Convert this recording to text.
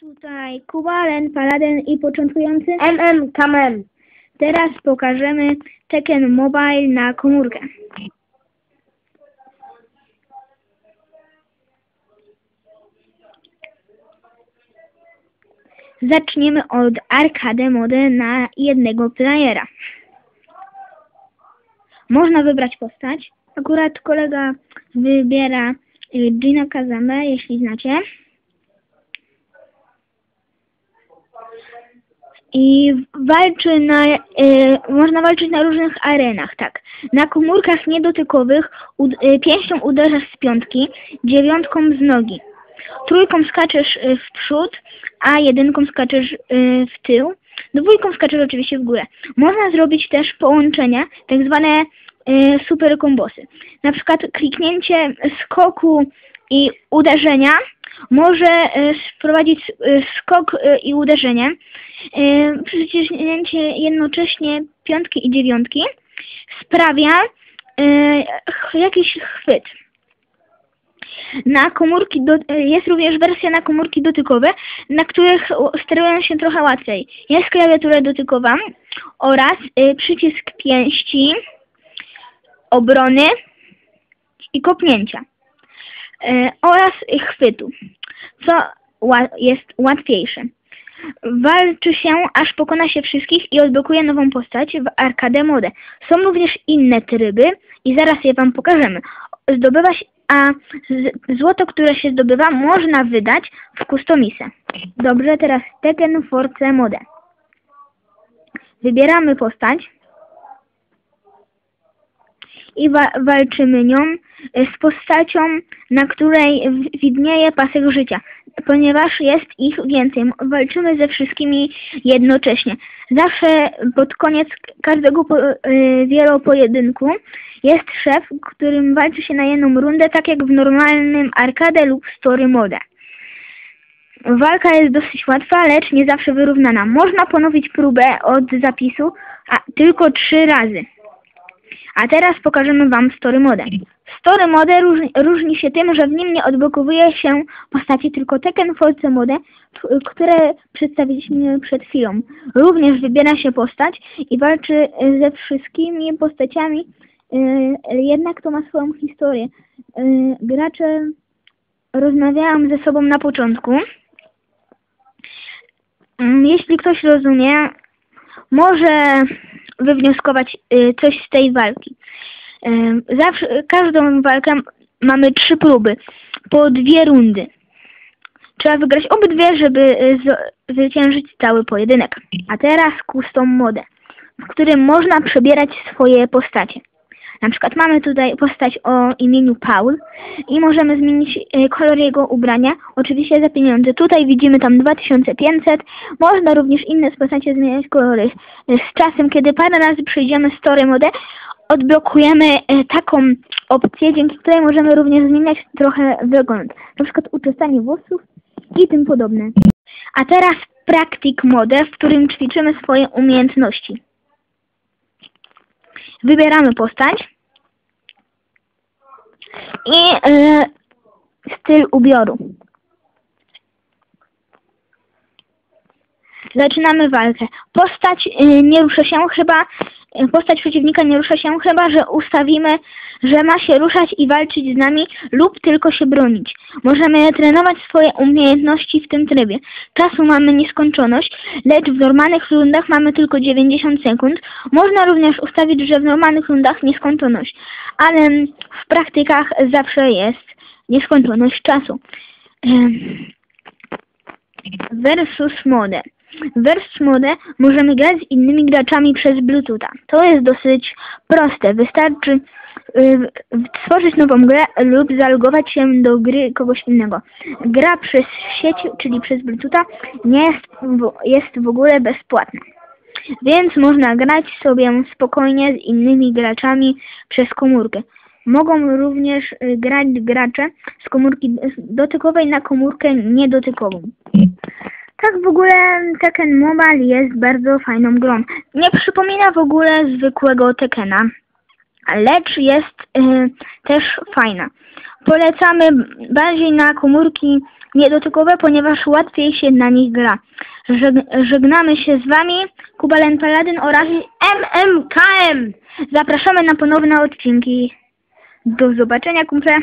Tutaj Kubalen, Paladin i początkujący. MM Kamen. Teraz pokażemy Tekken Mobile na komórkę. Zaczniemy od arcade mody na jednego playera. Można wybrać postać. Akurat kolega wybiera y, Gina Kazame, jeśli znacie. I walczy na, y, można walczyć na różnych arenach, tak. Na komórkach niedotykowych y, pięścią uderzasz z piątki, dziewiątką z nogi. Trójką skaczesz y, w przód, a jedynką skaczesz y, w tył. Dwójką skaczesz oczywiście w górę. Można zrobić też połączenia, tak zwane super kombosy. Na przykład kliknięcie skoku i uderzenia może y, wprowadzić y, skok y, i uderzenie. Y, Przyciśnięcie jednocześnie piątki i dziewiątki sprawia y, jakiś chwyt. Na komórki do, jest również wersja na komórki dotykowe, na których sterują się trochę łatwiej. Jest klawiatura dotykowa oraz y, przycisk pięści, obrony i kopnięcia y, oraz chwytu, co jest łatwiejsze. Walczy się, aż pokona się wszystkich i odblokuje nową postać w arcade mode. Są również inne tryby i zaraz je Wam pokażemy. Zdobywa się, a złoto, które się zdobywa, można wydać w kustomisę. Dobrze, teraz Tekken Force Mode. Wybieramy postać i wa walczymy nią e, z postacią, na której widnieje pasek życia, ponieważ jest ich więcej. Walczymy ze wszystkimi jednocześnie. Zawsze pod koniec każdego po, e, wielopojedynku jest szef, którym walczy się na jedną rundę, tak jak w normalnym arcade lub story mode. Walka jest dosyć łatwa, lecz nie zawsze wyrównana. Można ponowić próbę od zapisu, a tylko trzy razy. A teraz pokażemy Wam Story Mode. Story Mode różni, różni się tym, że w nim nie odblokowuje się postaci, tylko Tekken Force Mode, które przedstawiliśmy przed chwilą. Również wybiera się postać i walczy y, ze wszystkimi postaciami, y, jednak to ma swoją historię. Y, Gracze rozmawiają ze sobą na początku. Mm, Jeśli ktoś rozumie, może wywnioskować y, coś z tej walki. Ym, Zawsze, każdą walkę mamy trzy próby, po dwie rundy. Trzeba wygrać obydwie, żeby y, zwyciężyć cały pojedynek. A teraz custom mode, w którym można przebierać swoje postacie. Na przykład mamy tutaj postać o imieniu Paul i możemy zmienić y, kolor jego ubrania, oczywiście za pieniądze. Tutaj widzimy tam 2500. Można również inne postacie zmieniać kolory. Y, Z czasem, kiedy parę razy przejdziemy story mode, odblokujemy y, taką opcję, dzięki której możemy również zmieniać trochę wygląd. Na przykład uczesanie włosów i tym podobne. A teraz Practic Mode, w którym ćwiczymy swoje umiejętności. Wybieramy postać i e, styl ubioru. Zaczynamy walkę. Postać y, nie rusza się chyba, y, postać przeciwnika nie rusza się chyba, że ustawimy, że ma się ruszać i walczyć z nami lub tylko się bronić. Możemy trenować swoje umiejętności w tym trybie. Czasu mamy nieskończoność, lecz w normalnych rundach mamy tylko 90 sekund. Można również ustawić, że w normalnych rundach nieskończoność, ale w praktykach zawsze jest nieskończoność czasu. Versus mode. W Versus mode możemy grać z innymi graczami przez Bluetootha. To jest dosyć proste. Wystarczy y, stworzyć nową grę lub zalogować się do gry kogoś innego. Gra przez sieć, czyli przez Bluetootha nie jest, jest w ogóle bezpłatna. Więc można grać sobie spokojnie z innymi graczami przez komórkę. Mogą również y, grać gracze z komórki dotykowej na komórkę niedotykową. Tak w ogóle Tekken Mobile jest bardzo fajną grą. Nie przypomina w ogóle zwykłego Tekkena. lecz jest y, też fajna. Polecamy bardziej na komórki niedotykowe, ponieważ łatwiej się na nich gra. Żeg- żegnamy się z Wami, Kubalen Paladyn oraz MMKM. Zapraszamy na ponowne odcinki. Do zobaczenia, kumple.